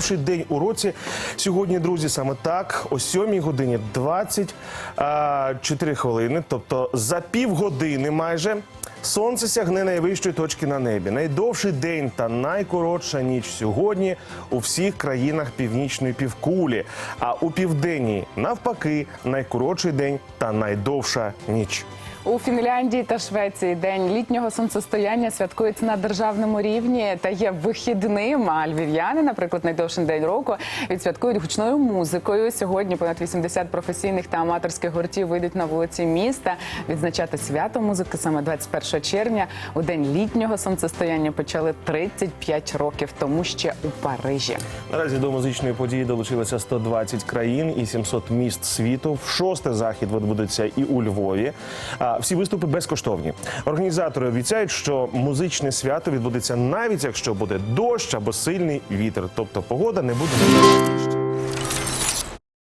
Найдовший день у році сьогодні, друзі, саме так, о 7 годині 24 хвилини, тобто за півгодини майже. Сонце сягне найвищої точки на небі. Найдовший день та найкоротша ніч сьогодні у всіх країнах північної півкулі. А у південній, навпаки, найкоротший день та найдовша ніч. У Фінляндії та Швеції день літнього сонцестояння святкується на державному рівні та є вихідним. А львів'яни, наприклад, найдовший день року відсвяткують гучною музикою. Сьогодні понад 80 професійних та аматорських гуртів вийдуть на вулиці міста відзначати свято музики саме 21 червня. У день літнього сонцестояння почали 35 років тому ще у Парижі. Наразі до музичної події долучилося 120 країн і 700 міст світу. В шосте захід відбудеться і у Львові. А всі виступи безкоштовні. Організатори обіцяють, що музичне свято відбудеться навіть якщо буде дощ або сильний вітер, тобто погода не буде.